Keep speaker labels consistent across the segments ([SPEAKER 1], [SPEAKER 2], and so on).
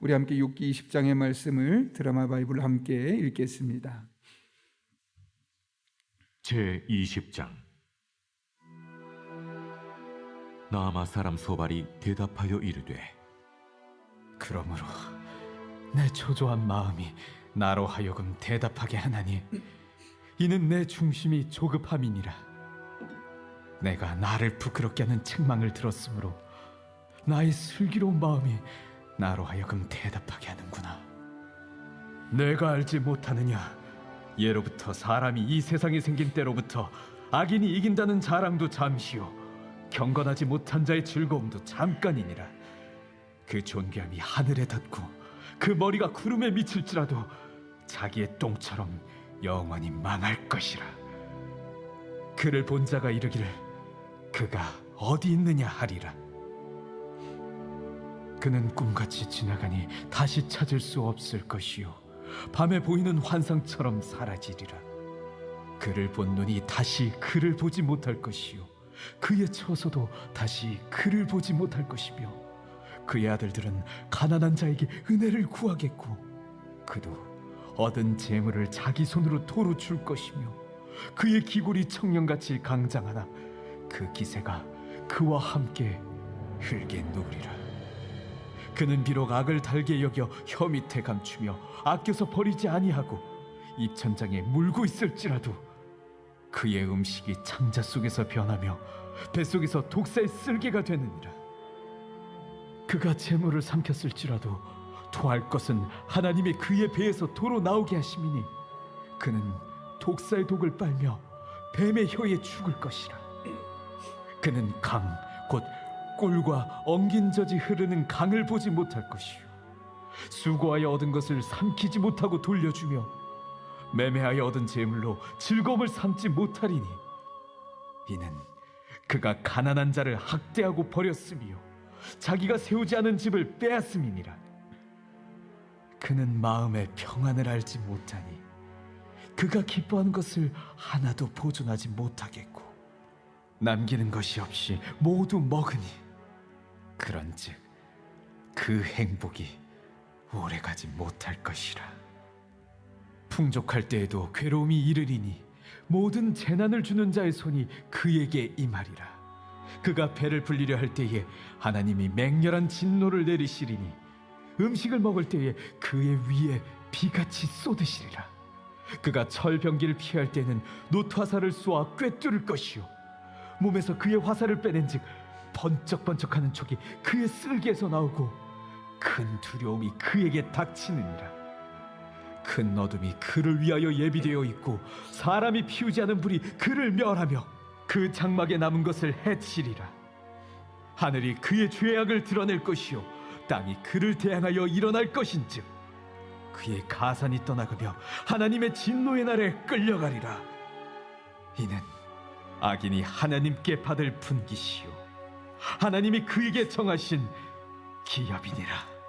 [SPEAKER 1] 우리 함께 욥기 20장의 말씀을 드라마 바이블 함께 읽겠습니다.
[SPEAKER 2] 제 20장 나아마 사람 소발이 대답하여 이르되
[SPEAKER 3] 그러므로 내 초조한 마음이 나로 하여금 대답하게 하나니 이는 내 중심이 조급함이니라 내가 나를 부끄럽게 하는 책망을 들었으므로 나의 슬기로운 마음이 나로 하여금 대답하게 하는구나 내가 알지 못하느냐 예로부터 사람이 이 세상에 생긴 때로부터 악인이 이긴다는 자랑도 잠시요 경건하지 못한 자의 즐거움도 잠깐이니라 그 존귀함이 하늘에 닿고 그 머리가 구름에 미칠지라도 자기의 똥처럼 영원히 망할 것이라. 그를 본 자가 이르기를 그가 어디 있느냐 하리라. 그는 꿈같이 지나가니 다시 찾을 수 없을 것이요. 밤에 보이는 환상처럼 사라지리라. 그를 본 눈이 다시 그를 보지 못할 것이요. 그의 처소도 다시 그를 보지 못할 것이며 그의 아들들은 가난한 자에게 은혜를 구하겠고 그도 얻은 재물을 자기 손으로 도로 줄 것이며 그의 기골이 청년같이 강장하나 그 기세가 그와 함께 흙에 누리라 그는 비록 악을 달게 여겨 혀 밑에 감추며 아껴서 버리지 아니하고 입천장에 물고 있을지라도 그의 음식이 창자 속에서 변하며 뱃속에서 독사의 쓸개가 되느니라. 그가 재물을 삼켰을지라도 토할 것은 하나님의 그의 배에서 도로 나오게 하심이니 그는 독사의 독을 빨며 뱀의 혀에 죽을 것이라. 그는 강 곧 꿀과 엉긴 젖이 흐르는 강을 보지 못할 것이요 수고하여 얻은 것을 삼키지 못하고 돌려주며 매매하여 얻은 재물로 즐거움을 삼지 못하리니 이는 그가 가난한 자를 학대하고 버렸으며 자기가 세우지 않은 집을 빼앗음이니라. 그는 마음의 평안을 알지 못하니 그가 기뻐하는 것을 하나도 보존하지 못하겠고 남기는 것이 없이 모두 먹으니 그런즉 그 행복이 오래가지 못할 것이라. 풍족할 때에도 괴로움이 이르리니 모든 재난을 주는 자의 손이 그에게 임하리라. 그가 배를 불리려 할 때에 하나님이 맹렬한 진노를 내리시리니 음식을 먹을 때에 그의 위에 비같이 쏟으시리라 그가 철병기를 피할 때는 노트 화살을 쏘아 꿰뚫을 것이요 몸에서 그의 화살을 빼낸즉 번쩍번쩍하는 촉이 그의 쓸개에서 나오고 큰 두려움이 그에게 닥치느니라. 큰 어둠이 그를 위하여 예비되어 있고 사람이 피우지 않은 불이 그를 멸하며 그 장막에 남은 것을 해치리라. 하늘이 그의 죄악을 드러낼 것이요 땅이 그를 대항하여 일어날 것인즉 그의 가산이 떠나가며 하나님의 진노의 날에 끌려가리라. 이는 악인이 하나님께 받을 분기시요 하나님이 그에게 정하신 기업이니라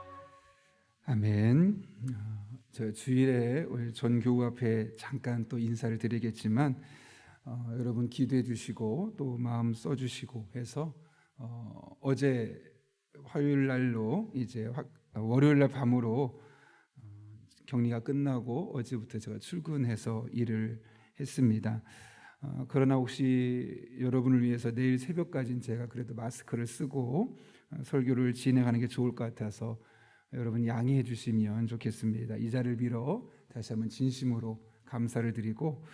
[SPEAKER 1] 아멘. 어, 저 주일에 우리 전교우 앞에 잠깐 또 인사를 드리겠지만 어, 여러분 기도해 주시고 또 마음 써 주시고 해서 어, 어제 화요일 날로 이제 화, 월요일 날 밤으로 어, 격리가 끝나고 어제부터 제가 출근해서 일을 했습니다. 어, 그러나 혹시 여러분을 위해서 내일 새벽까지는 제가 그래도 마스크를 쓰고 어, 설교를 진행하는 게 좋을 것 같아서 여러분 양해해 주시면 좋겠습니다. 이 자리를 빌어 다시 한번 진심으로 감사를 드리고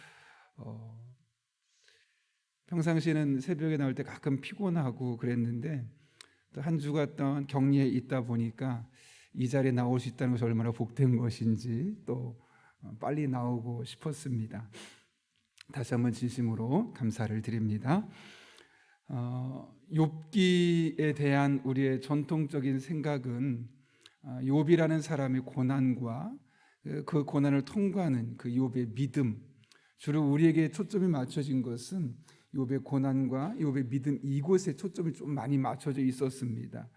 [SPEAKER 1] 어, 평상시에는 새벽에 나올 때 가끔 피곤하고 그랬는데 또 한 주가 동안 격리에 있다 보니까 이 자리에 나올 수 있다는 것이 얼마나 복된 것인지 또 어, 빨리 나오고 싶었습니다. 다시 한번 진심으로 감사를 드립니다. 어, 욥기에 대한 우리의 전통적인 생각은 어, 욥이라는 사람의 고난과 그- 그 고난을 통과하는 그 욥의 믿음 주로 우리에게 초점이 맞춰진 것은 욥의 고난과 욥의 믿음 이곳에 초점이 좀 많이 맞춰져 있었습니다.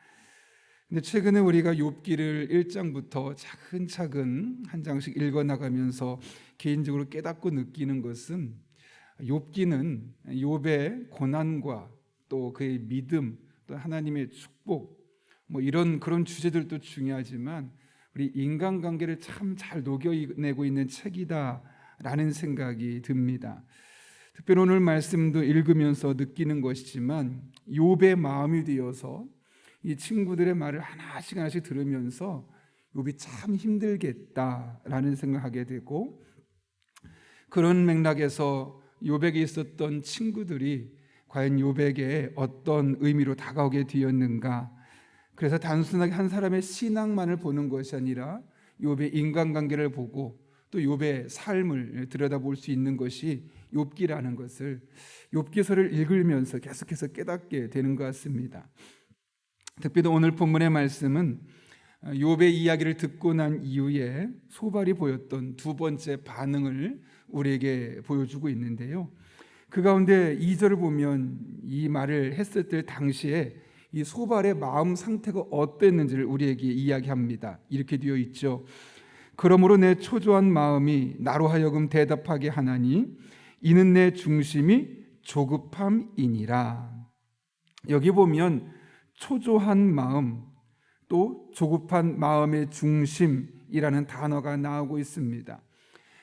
[SPEAKER 1] 근데 최근에 우리가 욥기를 1장부터 차근차근 한 장씩 읽어 나가면서 개인적으로 깨닫고 느끼는 것은 욥기는 욥의 고난과 또 그의 믿음 또 하나님의 축복 뭐 이런 그런 주제들도 중요하지만 우리 인간관계를 참 잘 녹여내고 있는 책이다라는 생각이 듭니다. 특별히 오늘 말씀도 읽으면서 느끼는 것이지만 욥의 마음이 되어서 이 친구들의 말을 하나씩 하나씩 들으면서 욥이 참 힘들겠다라는 생각하게 되고 그런 맥락에서 욥에게 있었던 친구들이 과연 욥에게 어떤 의미로 다가오게 되었는가? 그래서 단순하게 한 사람의 신앙만을 보는 것이 아니라 욥의 인간관계를 보고 또 욥의 삶을 들여다볼 수 있는 것이 욥기라는 것을 욥기서를 읽으면서 계속해서 깨닫게 되는 것 같습니다. 특별히 오늘 본문의 말씀은 욥의 이야기를 듣고 난 이후에 소발이 보였던 두 번째 반응을 우리에게 보여주고 있는데요. 그 가운데 2절을 보면 이 말을 했을 때 당시에 이 소발의 마음 상태가 어땠는지를 우리에게 이야기합니다. 이렇게 되어 있죠. 그러므로 내 초조한 마음이 나로 하여금 대답하게 하나니 이는 내 중심이 조급함이니라. 여기 보면 초조한 마음 또 조급한 마음의 중심이라는 단어가 나오고 있습니다.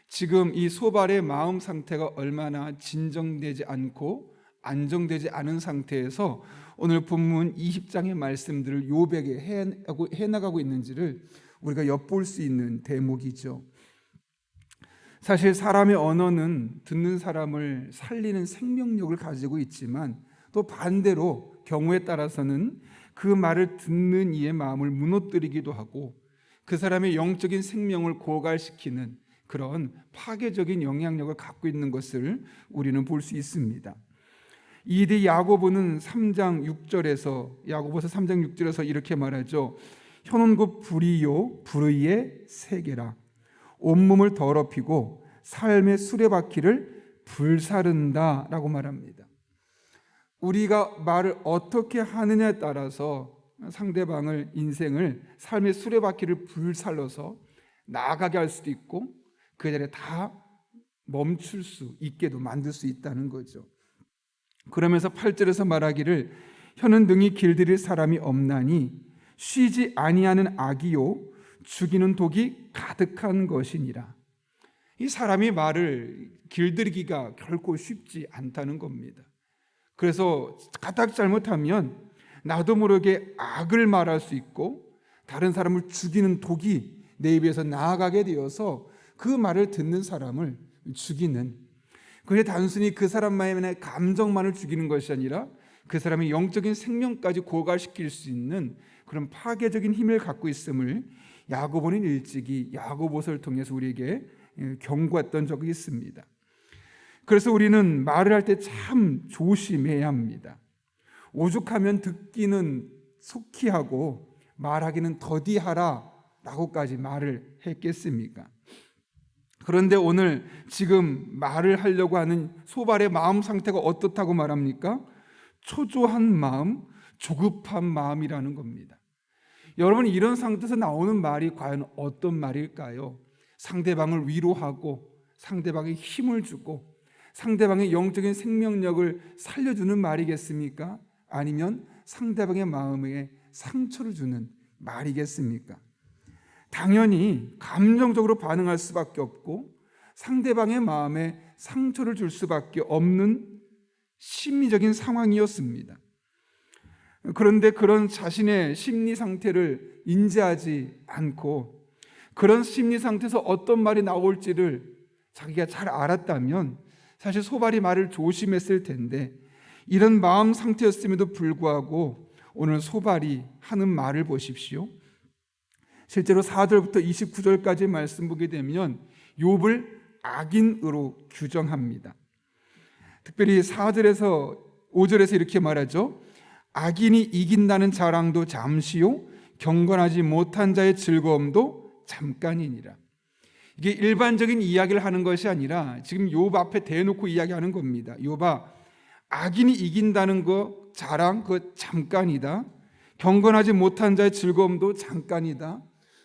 [SPEAKER 1] 지금 이 소발의 마음 상태가 얼마나 진정되지 않고 안정되지 않은 상태에서 오늘 본문 20장의 말씀들을 요백에 해 나가고 있는지를 우리가 엿볼 수 있는 대목이죠. 사실 사람의 언어는 듣는 사람을 살리는 생명력을 가지고 있지만 또 반대로 경우에 따라서는 그 말을 듣는 이의 마음을 무너뜨리기도 하고 그 사람의 영적인 생명을 고갈시키는 그런 파괴적인 영향력을 갖고 있는 것을 우리는 볼 수 있습니다. 이디 야고보는 3장 6절에서 야고보서 3장 6절에서 이렇게 말하죠. 곧 불이요 불의의 세계라 온몸을 더럽히고 삶의 수레바퀴를 불사른다라고 말합니다. 우리가 말을 어떻게 하느냐에 따라서 상대방을 인생을 삶의 수레바퀴를 불살러서 나아가게 할 수도 있고 그 자리에 다 멈출 수 있게도 만들 수 있다는 거죠. 그러면서 8절에서 말하기를 혀는 능히 길들일 사람이 없나니 쉬지 아니하는 악이요 죽이는 독이 가득한 것이니라. 이 사람이 말을 길들이기가 결코 쉽지 않다는 겁니다. 그래서 가닥 잘못하면 나도 모르게 악을 말할 수 있고 다른 사람을 죽이는 독이 내 입에서 나아가게 되어서 그 말을 듣는 사람을 죽이는 그게 단순히 그 사람만의 감정만을 죽이는 것이 아니라 그 사람의 영적인 생명까지 고갈시킬 수 있는 그런 파괴적인 힘을 갖고 있음을 야고보는 일찍이 야고보서를 통해서 우리에게 경고했던 적이 있습니다. 그래서 우리는 말을 할 때 참 조심해야 합니다. 오죽하면 듣기는 속히 하고 말하기는 더디하라 라고까지 말을 했겠습니까? 그런데 오늘 지금 말을 하려고 하는 소발의 마음 상태가 어떻다고 말합니까? 초조한 마음, 조급한 마음이라는 겁니다. 여러분 이런 상태에서 나오는 말이 과연 어떤 말일까요? 상대방을 위로하고 상대방에 힘을 주고 상대방의 영적인 생명력을 살려주는 말이겠습니까? 아니면 상대방의 마음에 상처를 주는 말이겠습니까? 당연히 감정적으로 반응할 수밖에 없고 상대방의 마음에 상처를 줄 수밖에 없는 심리적인 상황이었습니다. 그런데 그런 자신의 심리 상태를 인지하지 않고 그런 심리 상태에서 어떤 말이 나올지를 자기가 잘 알았다면 사실 소발이 말을 조심했을 텐데 이런 마음 상태였음에도 불구하고 오늘 소발이 하는 말을 보십시오. 실제로 4절부터 29절까지 말씀 보게 되면 욥을 악인으로 규정합니다. 특별히 4절에서 5절에서 이렇게 말하죠. 악인이 이긴다는 자랑도 잠시요 경건하지 못한 자의 즐거움도 잠깐이니라. 이게 일반적인 이야기를 하는 것이 아니라 지금 욥 앞에 대놓고 이야기하는 겁니다. 욥아 악인이 이긴다는 거 자랑 그 잠깐이다. 경건하지 못한 자의 즐거움도 잠깐이다.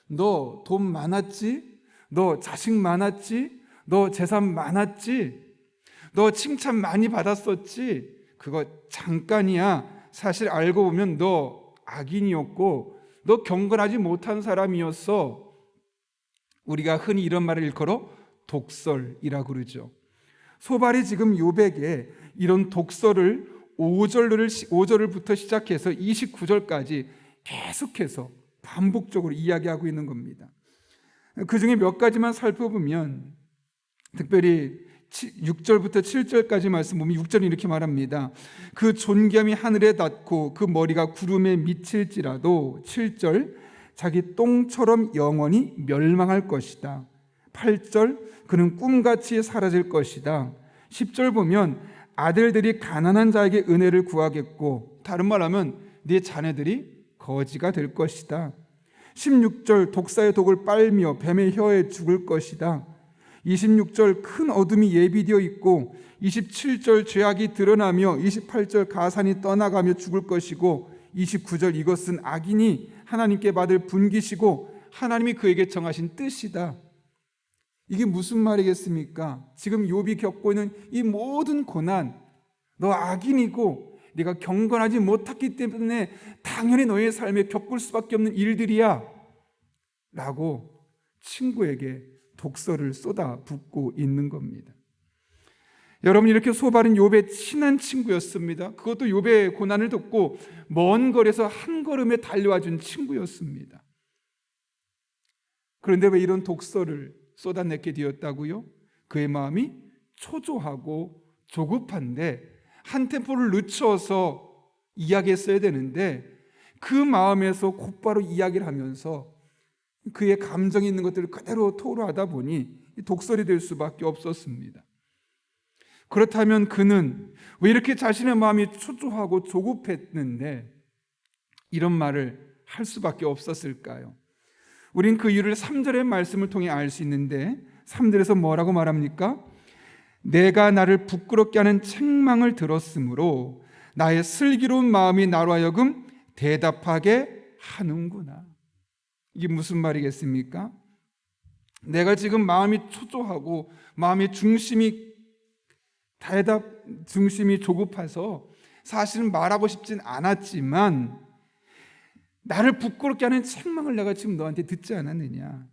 [SPEAKER 1] 너 돈 많았지? 너 자식 많았지? 너 재산 많았지? 너 칭찬 많이 받았었지? 그거 잠깐이야. 사실 알고 보면 너 악인이었고 너 경건하지 못한 사람이었어. 우리가 흔히 이런 말을 일컬어 독설이라고 그러죠. 소발이 지금 요백에 이런 독설을 5절을 5절을부터 시작해서 29절까지 계속해서 반복적으로 이야기하고 있는 겁니다. 그 중에 몇 가지만 살펴보면 특별히 6절부터 7절까지 말씀 보면 6절이 이렇게 말합니다. 그 존귀함이 하늘에 닿고 그 머리가 구름에 미칠지라도 7절 자기 똥처럼 영원히 멸망할 것이다. 8절 그는 꿈같이 사라질 것이다. 10절 보면 아들들이 가난한 자에게 은혜를 구하겠고 다른 말하면 네 자녀들이 거지가 될 것이다. 16절 독사의 독을 빨며 뱀의 혀에 죽을 것이다. 26절 큰 어둠이 예비되어 있고 27절 죄악이 드러나며 28절 가산이 떠나가며 죽을 것이고 29절 이것은 악인이 하나님께 받을 분기시고 하나님이 그에게 정하신 뜻이다. 이게 무슨 말이겠습니까? 지금 욥이 겪고 있는 이 모든 고난 너 악인이고 네가 경건하지 못했기 때문에 당연히 너의 삶에 겪을 수밖에 없는 일들이야. 라고 친구에게 독서를 쏟아 붓고 있는 겁니다. 여러분 이렇게 소발은 욥의 친한 친구였습니다. 그것도 욥의 고난을 듣고 먼 거리에서 한 걸음에 달려와 준 친구였습니다. 그런데 왜 이런 독서를 쏟아내게 되었다고요? 그의 마음이 초조하고 조급한데 한 템포를 늦춰서 이야기했어야 되는데 그 마음에서 곧바로 이야기를 하면서 그의 감정이 있는 것들을 그대로 토로하다 보니 독설이 될 수밖에 없었습니다. 그렇다면 그는 왜 이렇게 자신의 마음이 초조하고 조급했는데 이런 말을 할 수밖에 없었을까요? 우린 그 이유를 3절의 말씀을 통해 알 수 있는데 3절에서 뭐라고 말합니까? 내가 나를 부끄럽게 하는 책망을 들었으므로 나의 슬기로운 마음이 나로 하여금 대답하게 하는구나. 이게 무슨 말이겠습니까? 내가 지금 마음이 초조하고 마음의 중심이 대답 중심이 조급해서 사실은 말하고 싶진 않았지만 나를 부끄럽게 하는 책망을 내가 지금 너한테 듣지 않았느냐.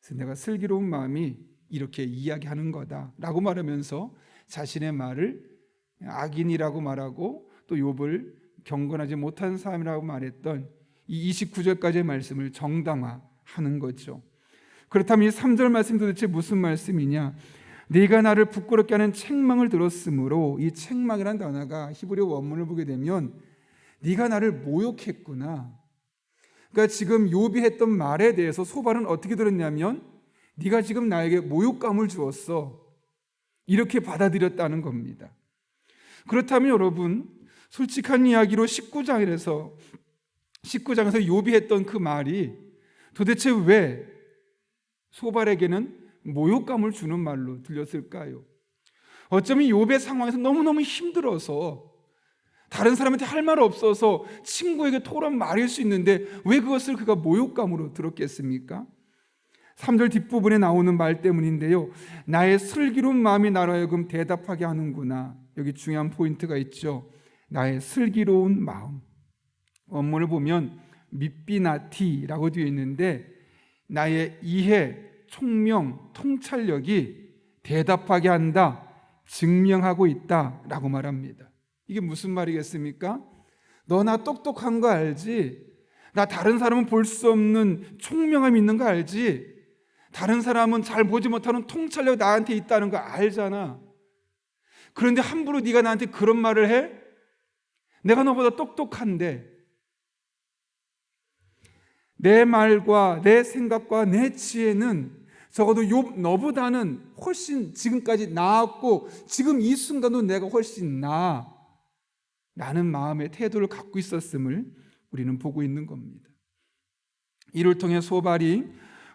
[SPEAKER 1] 그래서 내가 슬기로운 마음이 이렇게 이야기하는 거다라고 말하면서 자신의 말을 악인이라고 말하고 또 욥을 경건하지 못한 사람이라고 말했던 이 29절까지의 말씀을 정당화하는 거죠. 그렇다면 이 3절 말씀 도대체 무슨 말씀이냐? 네가 나를 부끄럽게 하는 책망을 들었으므로 이 책망이라는 단어가 히브리 원문을 보게 되면 네가 나를 모욕했구나. 그러니까 지금 욥이 했던 말에 대해서 소발은 어떻게 들었냐면 네가 지금 나에게 모욕감을 주었어. 이렇게 받아들였다는 겁니다. 그렇다면 여러분 솔직한 이야기로 19장에서 19장에서 욥이 했던 그 말이 도대체 왜 소발에게는 모욕감을 주는 말로 들렸을까요? 어쩌면 욥의 상황에서 너무너무 힘들어서 다른 사람한테 할 말 없어서 친구에게 토론 말일 수 있는데 왜 그것을 그가 모욕감으로 들었겠습니까? 3절 뒷부분에 나오는 말 때문인데요. 나의 슬기로운 마음이 나로 하여금 대답하게 하는구나. 여기 중요한 포인트가 있죠. 나의 슬기로운 마음. 원문을 보면 밑비나티라고 되어 있는데 나의 이해, 총명, 통찰력이 대답하게 한다, 증명하고 있다 라고 말합니다. 이게 무슨 말이겠습니까? 너나 똑똑한 거 알지? 나 다른 사람은 볼 수 없는 총명함 있는 거 알지? 다른 사람은 잘 보지 못하는 통찰력 나한테 있다는 거 알잖아. 그런데 함부로 네가 나한테 그런 말을 해? 내가 너보다 똑똑한데 내 말과 내 생각과 내 지혜는 적어도 욥 너보다는 훨씬 지금까지 나았고 지금 이 순간도 내가 훨씬 나아 라는 마음의 태도를 갖고 있었음을 우리는 보고 있는 겁니다. 이를 통해 소발이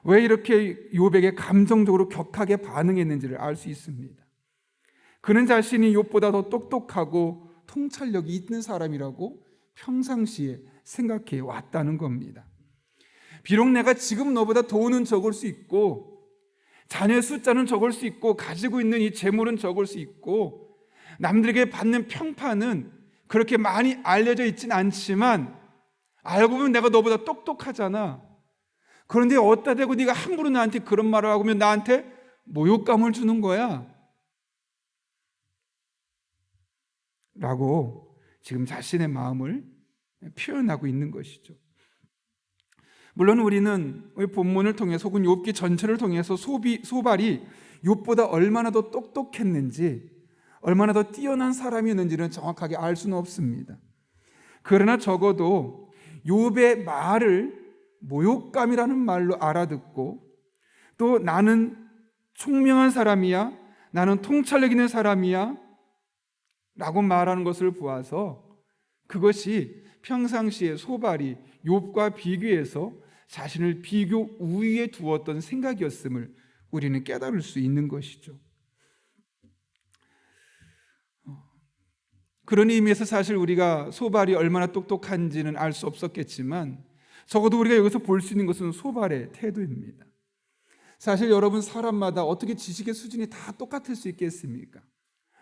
[SPEAKER 1] 왜 이렇게 욥에게 감정적으로 격하게 반응했는지를 알 수 있습니다. 그는 자신이 욥보다 더 똑똑하고 통찰력이 있는 사람이라고 평상시에 생각해 왔다는 겁니다. 비록 내가 지금 너보다 돈은 적을 수 있고 자녀 숫자는 적을 수 있고 가지고 있는 이 재물은 적을 수 있고 남들에게 받는 평판은 그렇게 많이 알려져 있진 않지만 알고 보면 내가 너보다 똑똑하잖아. 그런데 어디다 대고 네가 함부로 나한테 그런 말을 하고 면 나한테 모욕감을 주는 거야. 라고 지금 자신의 마음을 표현하고 있는 것이죠. 물론 우리는 우리 본문을 통해서 혹은 욥기 전체를 통해서 소비, 소발이 욥보다 얼마나 더 똑똑했는지 얼마나 더 뛰어난 사람이었는지는 정확하게 알 수는 없습니다. 그러나 적어도 욥의 말을 모욕감이라는 말로 알아듣고 또 나는 총명한 사람이야 나는 통찰력 있는 사람이야 라고 말하는 것을 보아서 그것이 평상시에 소발이 욥과 비교해서 자신을 비교 우위에 두었던 생각이었음을 우리는 깨달을 수 있는 것이죠. 그런 의미에서 사실 우리가 소발이 얼마나 똑똑한지는 알 수 없었겠지만 적어도 우리가 여기서 볼 수 있는 것은 소발의 태도입니다. 사실 여러분 사람마다 어떻게 지식의 수준이 다 똑같을 수 있겠습니까?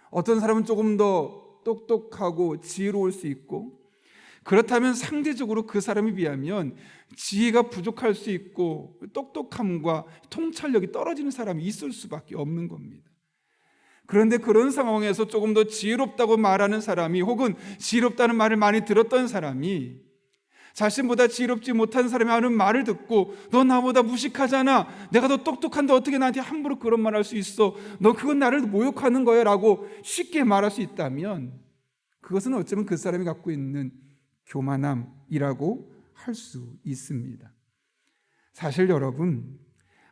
[SPEAKER 1] 어떤 사람은 조금 더 똑똑하고 지혜로울 수 있고 그렇다면 상대적으로 그 사람에 비하면 지혜가 부족할 수 있고 똑똑함과 통찰력이 떨어지는 사람이 있을 수밖에 없는 겁니다. 그런데 그런 상황에서 조금 더 지혜롭다고 말하는 사람이 혹은 지혜롭다는 말을 많이 들었던 사람이 자신보다 지혜롭지 못한 사람이 하는 말을 듣고 너 나보다 무식하잖아. 내가 더 똑똑한데 어떻게 나한테 함부로 그런 말 할 수 있어. 너 그건 나를 모욕하는 거야 라고 쉽게 말할 수 있다면 그것은 어쩌면 그 사람이 갖고 있는 교만함이라고 할 수 있습니다. 사실 여러분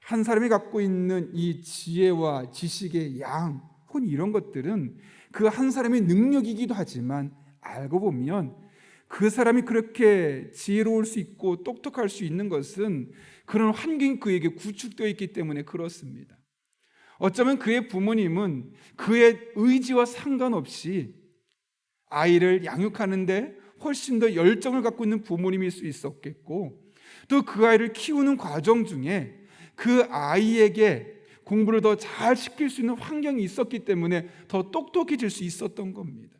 [SPEAKER 1] 한 사람이 갖고 있는 이 지혜와 지식의 양 혹은 이런 것들은 그 한 사람의 능력이기도 하지만 알고 보면 그 사람이 그렇게 지혜로울 수 있고 똑똑할 수 있는 것은 그런 환경이 그에게 구축되어 있기 때문에 그렇습니다. 어쩌면 그의 부모님은 그의 의지와 상관없이 아이를 양육하는데 훨씬 더 열정을 갖고 있는 부모님일 수 있었겠고 또 그 아이를 키우는 과정 중에 그 아이에게 공부를 더 잘 시킬 수 있는 환경이 있었기 때문에 더 똑똑해질 수 있었던 겁니다.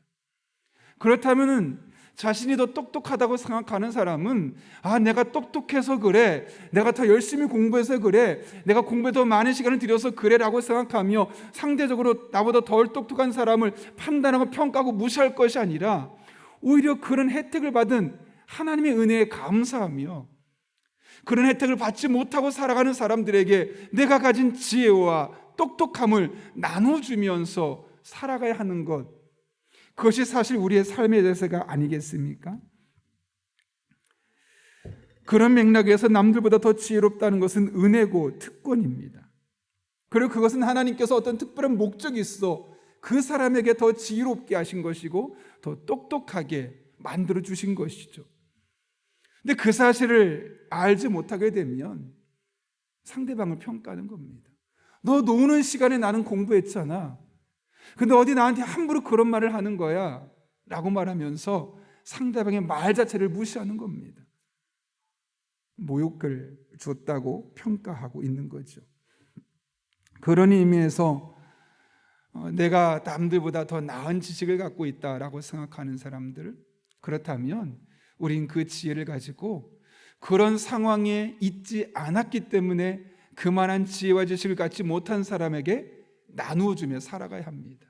[SPEAKER 1] 그렇다면은 자신이 더 똑똑하다고 생각하는 사람은 아 내가 똑똑해서 그래 내가 더 열심히 공부해서 그래 내가 공부에 더 많은 시간을 들여서 그래라고 생각하며 상대적으로 나보다 덜 똑똑한 사람을 판단하고 평가하고 무시할 것이 아니라 오히려 그런 혜택을 받은 하나님의 은혜에 감사하며 그런 혜택을 받지 못하고 살아가는 사람들에게 내가 가진 지혜와 똑똑함을 나눠주면서 살아가야 하는 것 그것이 사실 우리의 삶의 대세가 아니겠습니까? 그런 맥락에서 남들보다 더 지혜롭다는 것은 은혜고 특권입니다. 그리고 그것은 하나님께서 어떤 특별한 목적이 있어 그 사람에게 더 지혜롭게 하신 것이고 더 똑똑하게 만들어 주신 것이죠. 근데 그 사실을 알지 못하게 되면 상대방을 평가하는 겁니다. 너 노는 시간에 나는 공부했잖아. 근데 어디 나한테 함부로 그런 말을 하는 거야? 라고 말하면서 상대방의 말 자체를 무시하는 겁니다. 모욕을 줬다고 평가하고 있는 거죠. 그런 의미에서 어, 내가 남들보다 더 나은 지식을 갖고 있다라고 생각하는 사람들 그렇다면 우린 그 지혜를 가지고 그런 상황에 있지 않았기 때문에 그만한 지혜와 지식을 갖지 못한 사람에게 나누어 주며 살아가야 합니다.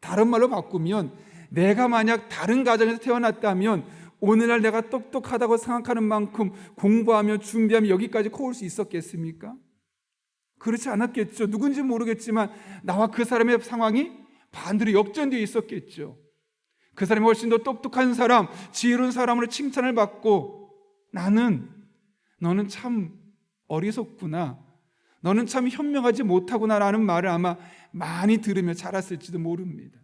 [SPEAKER 1] 다른 말로 바꾸면 내가 만약 다른 가정에서 태어났다면 오늘날 내가 똑똑하다고 생각하는 만큼 공부하며 준비하며 여기까지 커올 수 있었겠습니까? 그렇지 않았겠죠. 누군지 모르겠지만 나와 그 사람의 상황이 반대로 역전되어 있었겠죠. 그 사람이 훨씬 더 똑똑한 사람, 지혜로운 사람으로 칭찬을 받고 나는 너는 참 어리석구나. 너는 참 현명하지 못하구나라는 말을 아마 많이 들으며 자랐을지도 모릅니다.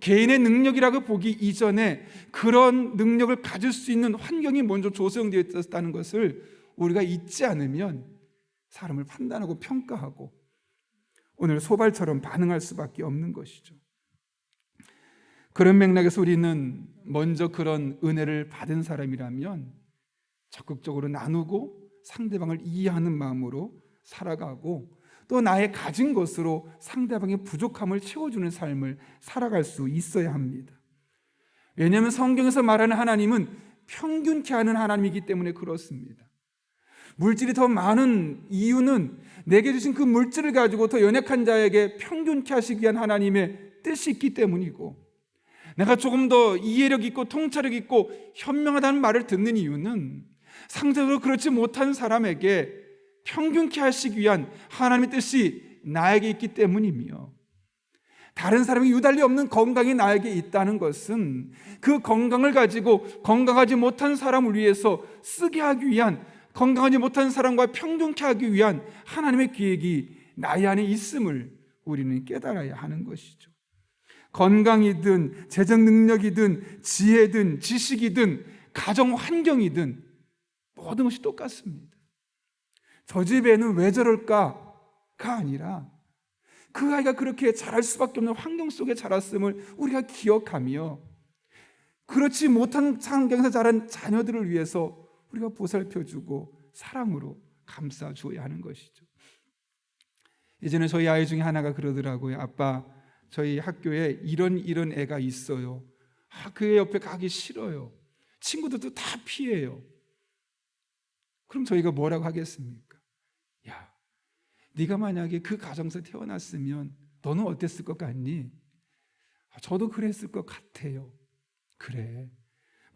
[SPEAKER 1] 개인의 능력이라고 보기 이전에 그런 능력을 가질 수 있는 환경이 먼저 조성되어 있었다는 것을 우리가 잊지 않으면 사람을 판단하고 평가하고 오늘 소발처럼 반응할 수밖에 없는 것이죠. 그런 맥락에서 우리는 먼저 그런 은혜를 받은 사람이라면 적극적으로 나누고 상대방을 이해하는 마음으로 살아가고 또 나의 가진 것으로 상대방의 부족함을 채워주는 삶을 살아갈 수 있어야 합니다. 왜냐하면 성경에서 말하는 하나님은 평균케 하는 하나님이기 때문에 그렇습니다. 물질이 더 많은 이유는 내게 주신 그 물질을 가지고 더 연약한 자에게 평균케 하시기 위한 하나님의 뜻이 있기 때문이고 내가 조금 더 이해력 있고 통찰력 있고 현명하다는 말을 듣는 이유는 상대적으로 그렇지 못한 사람에게 평균케 하시기 위한 하나님의 뜻이 나에게 있기 때문이며 다른 사람이 유달리 없는 건강이 나에게 있다는 것은 그 건강을 가지고 건강하지 못한 사람을 위해서 쓰게 하기 위한 건강하지 못한 사람과 평등케 하기 위한 하나님의 계획이 나의 안에 있음을 우리는 깨달아야 하는 것이죠. 건강이든 재정 능력이든 지혜든 지식이든 가정 환경이든 모든 것이 똑같습니다. 저 집에는 왜 저럴까가 아니라 그 아이가 그렇게 자랄 수밖에 없는 환경 속에 자랐음을 우리가 기억하며 그렇지 못한 환경에서 자란 자녀들을 위해서 우리가 보살펴주고 사랑으로 감싸줘야 하는 것이죠. 예전에 저희 아이 중에 하나가 그러더라고요. 아빠, 저희 학교에 이런 이런 애가 있어요. 아, 그애 옆에 가기 싫어요. 친구들도 다 피해요. 그럼 저희가 뭐라고 하겠습니까? 야, 네가 만약에 그 가정에서 태어났으면 너는 어땠을 것 같니? 아, 저도 그랬을 것 같아요. 그래.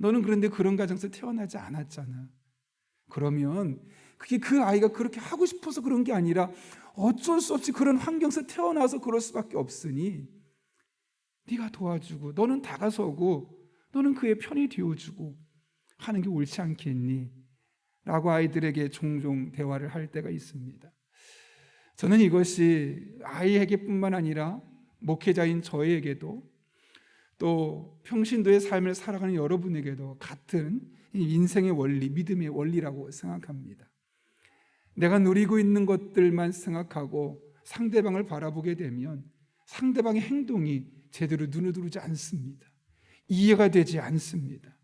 [SPEAKER 1] 너는 그런데 그런 가정에서 태어나지 않았잖아. 그러면 그게 그 아이가 그렇게 하고 싶어서 그런 게 아니라 어쩔 수 없이 그런 환경에서 태어나서 그럴 수밖에 없으니 네가 도와주고 너는 다가서고 너는 그의 편이 되어주고 하는 게 옳지 않겠니? 라고 아이들에게 종종 대화를 할 때가 있습니다. 저는 이것이 아이에게뿐만 아니라 목회자인 저에게도 또 평신도의 삶을 살아가는 여러분에게도 같은 이 인생의 원리, 믿음의 원리라고 생각합니다. 내가 누리고 있는 것들만 생각하고 상대방을 바라보게 되면 상대방의 행동이 제대로 눈에 들어오지 않습니다. 이해가 되지 않습니다.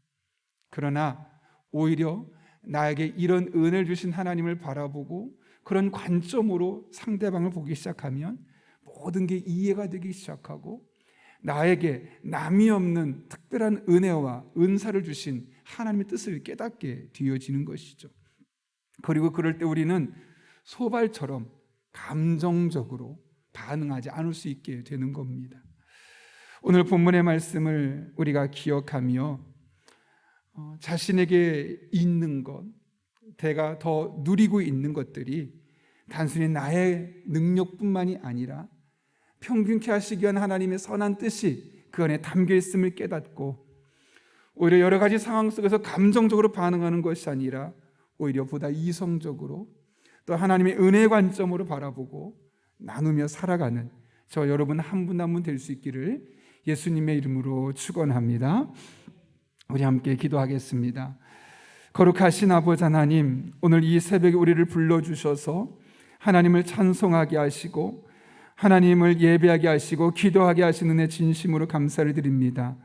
[SPEAKER 1] 그러나 오히려 나에게 이런 은혜를 주신 하나님을 바라보고 그런 관점으로 상대방을 보기 시작하면 모든 게 이해가 되기 시작하고 나에게 남이 없는 특별한 은혜와 은사를 주신 하나님의 뜻을 깨닫게 되어지는 것이죠. 그리고 그럴 때 우리는 소발처럼 감정적으로 반응하지 않을 수 있게 되는 겁니다. 오늘 본문의 말씀을 우리가 기억하며 어, 자신에게 있는 것, 내가 더 누리고 있는 것들이 단순히 나의 능력뿐만이 아니라 평균케 하시기 위한 하나님의 선한 뜻이 그 안에 담겨 있음을 깨닫고 오히려 여러 가지 상황 속에서 감정적으로 반응하는 것이 아니라 오히려 보다 이성적으로 또 하나님의 은혜 관점으로 바라보고 나누며 살아가는 저 여러분 한 분 한 분 될 수 있기를 예수님의 이름으로 축원합니다. 우리 함께 기도하겠습니다. 거룩하신 아버지 하나님, 오늘 이 새벽에 우리를 불러 주셔서 하나님을 찬송하게 하시고 하나님을 예배하게 하시고 기도하게 하시는 은혜 진심으로 감사를 드립니다.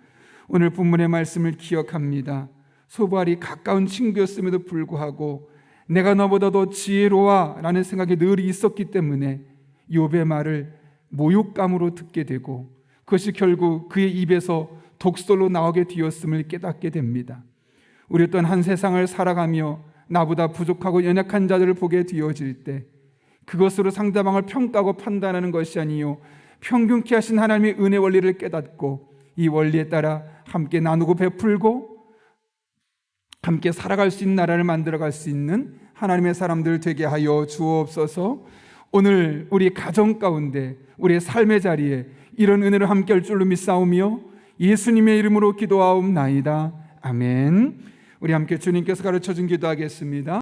[SPEAKER 1] 오늘 본문의 말씀을 기억합니다. 소부알이 가까운 친구였음에도 불구하고 내가 너보다 더 지혜로워라는 생각이 늘 있었기 때문에 욥의 말을 모욕감으로 듣게 되고 그것이 결국 그의 입에서 독설로 나오게 되었음을 깨닫게 됩니다. 우리 또한 한 세상을 살아가며 나보다 부족하고 연약한 자들을 보게 되어질 때 그것으로 상대방을 평가하고 판단하는 것이 아니요 평균케 하신 하나님의 은혜 원리를 깨닫고 이 원리에 따라 함께 나누고 베풀고 함께 살아갈 수 있는 나라를 만들어갈 수 있는 하나님의 사람들 되게 하여 주옵소서. 오늘 우리 가정 가운데 우리의 삶의 자리에 이런 은혜를 함께 할 줄로 믿사오며 예수님의 이름으로 기도하옵나이다. 아멘. 우리 함께 주님께서 가르쳐 준 기도하겠습니다.